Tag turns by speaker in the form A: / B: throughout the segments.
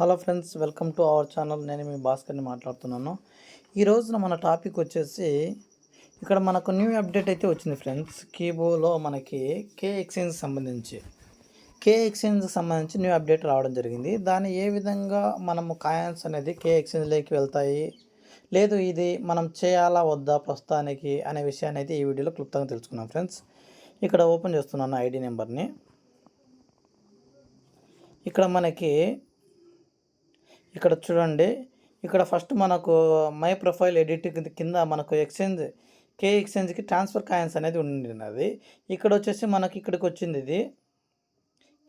A: Hello friends welcome to our channel. నేను మీ భాస్కర్ని మాట్లాడుతున్నాను. ఈ రోజున మన టాపిక్ వచ్చేసి ఇక్కడ మనకు న్యూ అప్డేట్ అయితే వచ్చింది ఫ్రెండ్స్. కీబోలో మనకి కే ఎక్స్చేంజ్ సంబంధించి. కే ఎక్స్చేంజ్కి సంబంధించి న్యూ అప్డేట్ రావడం జరిగింది. దాన్ని ఏ విధంగా మనము కాయిన్స్ అనేది కే ఎక్స్చేంజ్లోకి వెళ్తాయి? లేదు ఇది మనం చేయాలా వద్దా ప్రస్తుతానికి అనే విషయాన్ని అయితే ఈ వీడియోలో క్లుప్తంగా తెలుసుకున్నాం ఫ్రెండ్స్. ఇక్కడ ఓపెన్ చేస్తున్నాను ఐడి నెంబర్ని. ఇక్కడ మనకి ఇక్కడ చూడండి. ఇక్కడ ఫస్ట్ మనకు మై ప్రొఫైల్ ఎడిట్ కింద మనకు ఎక్స్చేంజ్ కే ఎక్స్చేంజ్కి ట్రాన్స్ఫర్ కాయిన్స్ అనేది ఉండినది. ఇక్కడ వచ్చేసి మనకి ఇక్కడికి వచ్చింది ఇది.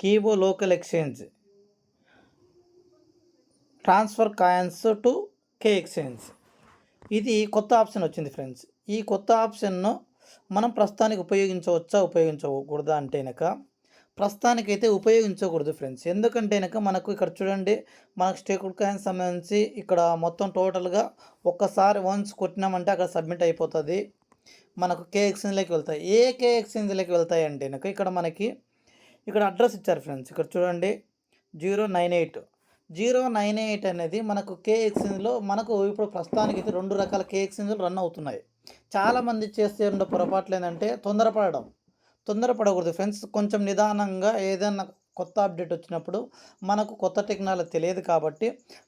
A: కీబో local exchange. Transfer coins to K exchange. ఇది కొత్త ఆప్షన్ వచ్చింది ఫ్రెండ్స్. ఈ కొత్త ఆప్షన్ను మనం ప్రస్తుతానికి ఉపయోగించవచ్చా ఉపయోగించకూడదా అంటే కనుక ప్రస్తుతానికైతే ఉపయోగించకూడదు ఫ్రెండ్స్. ఎందుకంటే కనుక మనకు ఇక్కడ చూడండి మనకు స్టేకుల్ కాయిన్ సంబంధించి ఇక్కడ మొత్తం టోటల్గా ఒక్కసారి వన్స్ కొట్టినామంటే అక్కడ సబ్మిట్ అయిపోతుంది. మనకు కే ఎక్స్చేంజ్లోకి వెళ్తాయి. ఏ కే ఎక్స్చేంజ్లోకి వెళ్తాయి అంటే కనుక ఇక్కడ మనకి ఇక్కడ అడ్రస్ ఇచ్చారు ఫ్రెండ్స్. ఇక్కడ చూడండి zero nine eight. Zero nine eight అనేది మనకు కే ఎక్స్చేంజ్లో మనకు ఇప్పుడు ప్రస్తుతానికి అయితే రెండు రకాల కే ఎక్స్చేంజ్లు రన్ అవుతున్నాయి. చాలామంది చేసే ఉండే పొరపాట్లు ఏంటంటే తొందరపడడం. తొందరపడకూడదు. ఫ్రెండ్స్ కొంచెం నిదానంగా ఏదైనా కొత్త అప్డేట్ వచ్చినప్పుడు మనకు కొత్త టెక్నాలజీ తెలియదు కాబట్టి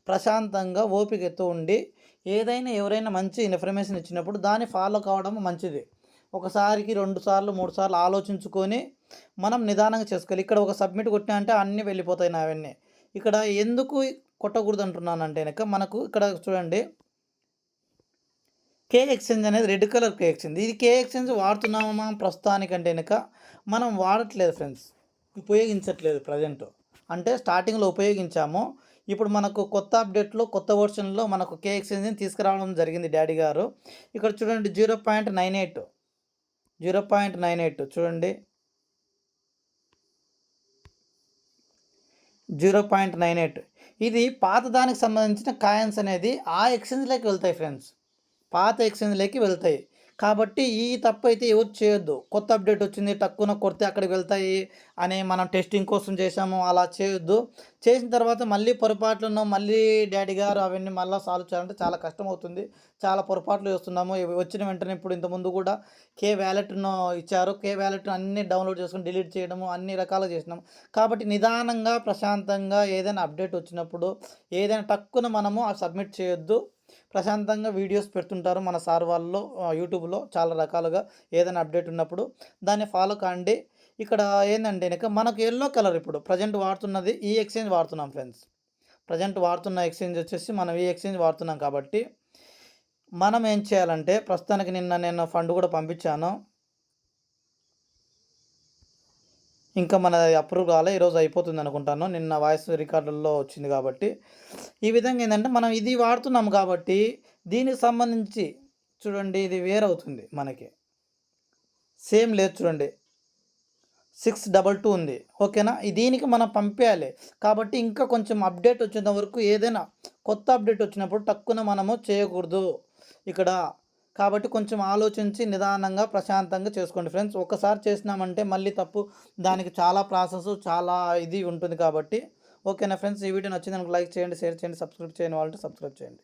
A: ప్రశాంతంగా ఓపికతో ఉండి ఏదైనా ఎవరైనా మంచి ఇన్ఫర్మేషన్ ఇచ్చినప్పుడు దాన్ని ఫాలో కావడం మంచిది. ఒకసారికి రెండు సార్లు మూడు సార్లు ఆలోచించుకొని మనం నిదానంగా చేసుకోవాలి. ఇక్కడ ఒక సబ్మిట్ కొట్టినా అంటే అన్నీ వెళ్ళిపోతాయి అవన్నీ ఇక్కడ ఎందుకు కొట్టకూడదు అంటున్నానంటే కనుక మనకు ఇక్కడ చూడండి కే ఎక్స్చేంజ్ అనేది రెడ్ కలర్ కే ఎక్స్చేంజ్ ఇది కే ఎక్స్చేంజ్ వాడుతున్నామా ప్రస్తుతానికంటే కనుక మనం వాడట్లేదు ఫ్రెండ్స్ ఉపయోగించట్లేదు ప్రజెంట్ అంటే స్టార్టింగ్లో ఉపయోగించాము. ఇప్పుడు మనకు కొత్త అప్డేట్లో కొత్త వర్షన్లో మనకు కే ఎక్స్చేంజ్ని తీసుకురావడం జరిగింది డాడీ గారు. ఇక్కడ చూడండి zero point nine eight zero point nine eight చూడండి. జీరో పాయింట్ నైన్ ఎయిట్ ఇది పాత దానికి సంబంధించిన కాయిన్స్ అనేది ఆ ఎక్స్చేంజ్లోకి వెళ్తాయి ఫ్రెండ్స్ పాత ఎక్స్చేంజ్లోకి వెళ్తాయి. కాబట్టి ఈ తప్పు అయితే ఎవరు చేయొద్దు. కొత్త అప్డేట్ వచ్చింది తక్కువ కొడితే అక్కడికి వెళ్తాయి అని మనం టెస్టింగ్ కోసం చేసాము అలా చేయొద్దు. చేసిన తర్వాత మళ్ళీ పొరపాట్లను మళ్ళీ డాడీ గారు అవన్నీ మళ్ళీ సాల్వ్ చేయాలంటే చాలా కష్టం అవుతుంది చాలా పొరపాట్లు చేస్తున్నాము. వచ్చిన వెంటనే ఇప్పుడు ఇంతకుముందు కూడా కే వ్యాలెట్ను ఇచ్చారు. కే వ్యాలెట్ అన్ని డౌన్లోడ్ చేసుకుని డిలీట్ చేయడము అన్ని రకాలు చేసినాము కాబట్టి నిదానంగా ప్రశాంతంగా ఏదైనా అప్డేట్ వచ్చినప్పుడు ఏదైనా టక్కున మనము సబ్మిట్ చేయొద్దు. ప్రశాంతంగా వీడియోస్ పెడుతుంటారు మన సార్ వాళ్ళు యూట్యూబ్లో చాలా రకాలుగా ఏదైనా అప్డేట్ ఉన్నప్పుడు. దాన్ని ఫాలో కాండి. ఇక్కడ ఏంటంటే ఇక మనకు ఎల్లో కలర్ ఇప్పుడు ప్రజెంట్ వాడుతున్నది ఈ ఎక్స్చేంజ్ వాడుతున్నాం ఫ్రెండ్స్. ప్రజెంట్ వాడుతున్న ఎక్స్చేంజ్ వచ్చేసి మనం ఈ ఎక్స్చేంజ్ వాడుతున్నాం కాబట్టి మనం ఏం చేయాలంటే ప్రస్తుతానికి నిన్న నేను ఫండ్ కూడా పంపించాను. ఇంకా మన అప్రూవ్ కాలే ఈరోజు అయిపోతుంది అనుకుంటాను. నిన్న వాయిస్ రికార్డుల్లో వచ్చింది కాబట్టి. ఈ విధంగా ఏంటంటే మనం ఇది వాడుతున్నాం కాబట్టి దీనికి సంబంధించి చూడండి ఇది వేరవుతుంది మనకి. సేమ్ లేదు చూడండి. సిక్స్ డబల్ టూ ఉంది. ఓకేనా? దీనికి మనం పంపేయాలి. కాబట్టి ఇంకా కొంచెం అప్డేట్ వచ్చేంత వరకు ఏదైనా కొత్త అప్డేట్ వచ్చినప్పుడు టక్కున మనము చేయకూడదు. ఇక్కడ కాబట్టి కొంచెం ఆలోచించి నిదానంగా ప్రశాంతంగా చేసుకోండి ఫ్రెండ్స్. ఒకసారి చేసినామంటే మళ్ళీ తప్పు. దానికి చాలా ప్రాసెస్ చాలా ఇది ఉంటుంది కాబట్టి. ఓకేనా ఫ్రెండ్స్? ఈ వీడియో నచ్చింది లైక్ చేయండి షేర్ చేయండి సబ్స్క్రైబ్ చేయని వాళ్ళంటే సబ్స్క్రైబ్ చేయండి.